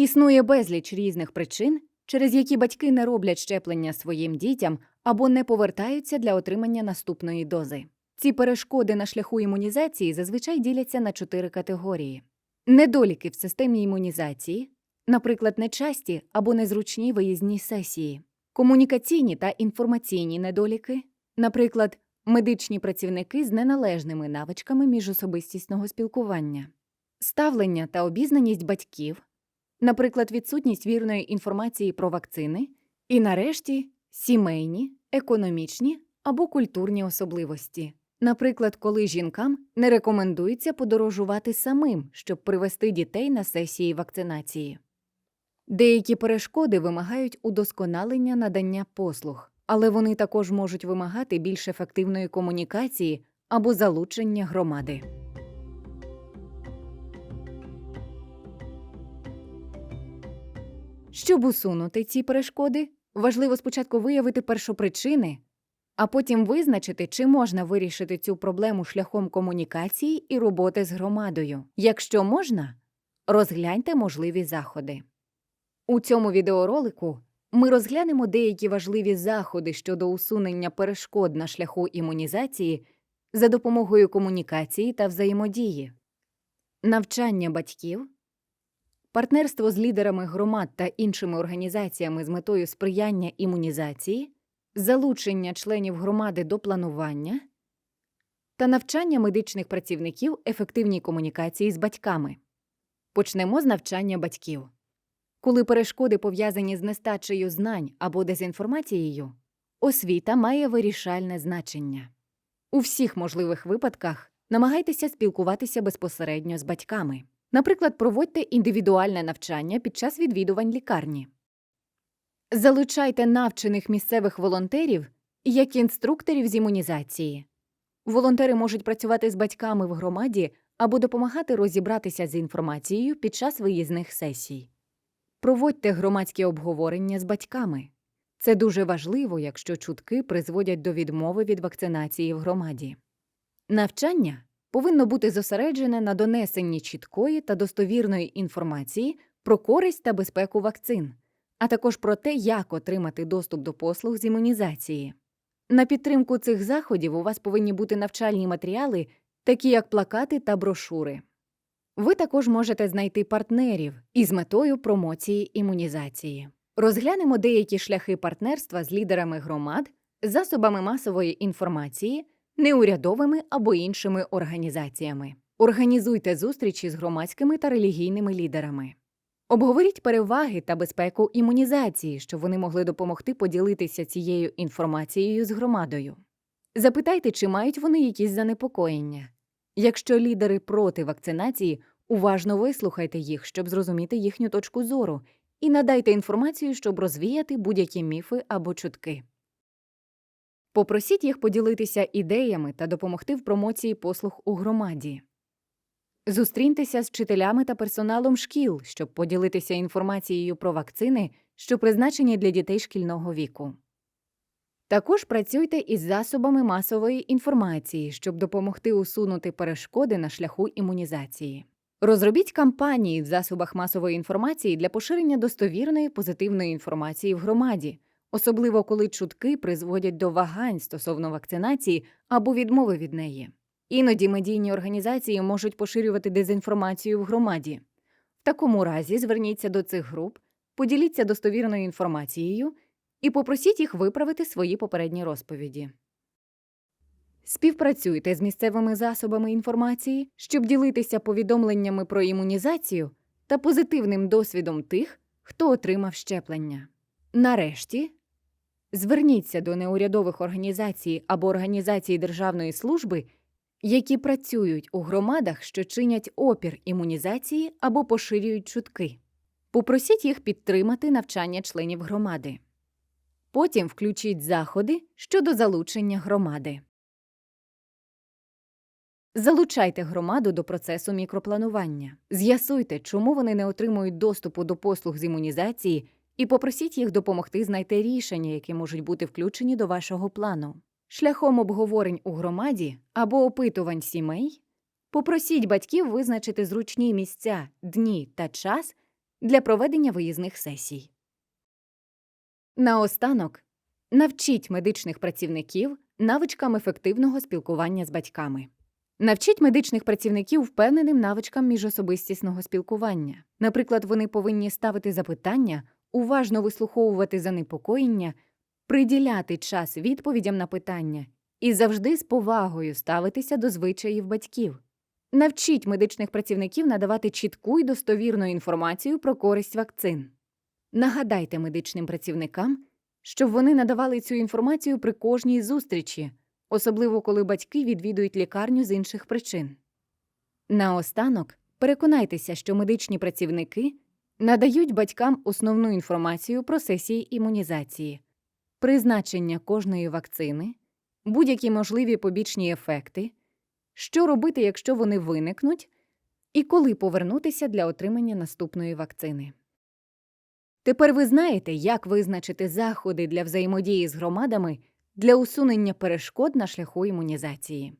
Існує безліч різних причин, через які батьки не роблять щеплення своїм дітям або не повертаються для отримання наступної дози. Ці перешкоди на шляху імунізації зазвичай діляться на чотири категорії: недоліки в системі імунізації, наприклад, нечасті або незручні виїзні сесії, комунікаційні та інформаційні недоліки, наприклад, медичні працівники з неналежними навичками міжособистісного спілкування, ставлення та обізнаність батьків, наприклад, відсутність вірної інформації про вакцини, і нарешті сімейні, економічні або культурні особливості. Наприклад, коли жінкам не рекомендується подорожувати самим, щоб привести дітей на сесії вакцинації. Деякі перешкоди вимагають удосконалення надання послуг, але вони також можуть вимагати більш ефективної комунікації або залучення громади. Щоб усунути ці перешкоди, важливо спочатку виявити першопричини, а потім визначити, чи можна вирішити цю проблему шляхом комунікації і роботи з громадою. Якщо можна, розгляньте можливі заходи. У цьому відеоролику ми розглянемо деякі важливі заходи щодо усунення перешкод на шляху імунізації за допомогою комунікації та взаємодії, навчання батьків, партнерство з лідерами громад та іншими організаціями з метою сприяння імунізації, залучення членів громади до планування та навчання медичних працівників ефективній комунікації з батьками. Почнемо з навчання батьків. Коли перешкоди пов'язані з нестачею знань або дезінформацією, освіта має вирішальне значення. У всіх можливих випадках намагайтеся спілкуватися безпосередньо з батьками. Наприклад, проводьте індивідуальне навчання під час відвідувань лікарні. Залучайте навчених місцевих волонтерів як інструкторів з імунізації. Волонтери можуть працювати з батьками в громаді або допомагати розібратися з інформацією під час виїзних сесій. Проводьте громадські обговорення з батьками. Це дуже важливо, якщо чутки призводять до відмови від вакцинації в громаді. Навчання повинно бути зосереджене на донесенні чіткої та достовірної інформації про користь та безпеку вакцин, а також про те, як отримати доступ до послуг з імунізації. На підтримку цих заходів у вас повинні бути навчальні матеріали, такі як плакати та брошури. Ви також можете знайти партнерів із метою промоції імунізації. Розглянемо деякі шляхи партнерства з лідерами громад, засобами масової інформації, неурядовими або іншими організаціями. Організуйте зустрічі з громадськими та релігійними лідерами. Обговоріть переваги та безпеку імунізації, щоб вони могли допомогти поділитися цією інформацією з громадою. Запитайте, чи мають вони якісь занепокоєння. Якщо лідери проти вакцинації, уважно вислухайте їх, щоб зрозуміти їхню точку зору, і надайте інформацію, щоб розвіяти будь-які міфи або чутки. Попросіть їх поділитися ідеями та допомогти в промоції послуг у громаді. Зустріньтеся з вчителями та персоналом шкіл, щоб поділитися інформацією про вакцини, що призначені для дітей шкільного віку. Також працюйте із засобами масової інформації, щоб допомогти усунути перешкоди на шляху імунізації. Розробіть кампанії в засобах масової інформації для поширення достовірної позитивної інформації в громаді, особливо коли чутки призводять до вагань стосовно вакцинації або відмови від неї. Іноді медійні організації можуть поширювати дезінформацію в громаді. В такому разі зверніться до цих груп, поділіться достовірною інформацією і попросіть їх виправити свої попередні розповіді. Співпрацюйте з місцевими засобами інформації, щоб ділитися повідомленнями про імунізацію та позитивним досвідом тих, хто отримав щеплення. Нарешті зверніться до неурядових організацій або організацій державної служби, які працюють у громадах, що чинять опір імунізації або поширюють чутки. Попросіть їх підтримати навчання членів громади. Потім включіть заходи щодо залучення громади. Залучайте громаду до процесу мікропланування. З'ясуйте, чому вони не отримують доступу до послуг з імунізації, і попросіть їх допомогти знайти рішення, які можуть бути включені до вашого плану. Шляхом обговорень у громаді або опитувань сімей попросіть батьків визначити зручні місця, дні та час для проведення виїзних сесій. Наостанок навчіть медичних працівників навичкам ефективного спілкування з батьками. Навчіть медичних працівників впевненим навичкам міжособистісного спілкування. Наприклад, вони повинні ставити запитання, уважно вислуховувати занепокоєння, приділяти час відповідям на питання і завжди з повагою ставитися до звичаїв батьків. Навчіть медичних працівників надавати чітку і достовірну інформацію про користь вакцин. Нагадайте медичним працівникам, щоб вони надавали цю інформацію при кожній зустрічі, особливо коли батьки відвідують лікарню з інших причин. Наостанок переконайтеся, що медичні працівники надають батькам основну інформацію про сесії імунізації, призначення кожної вакцини, будь-які можливі побічні ефекти, що робити, якщо вони виникнуть, і коли повернутися для отримання наступної вакцини. Тепер ви знаєте, як визначити заходи для взаємодії з громадами для усунення перешкод на шляху імунізації.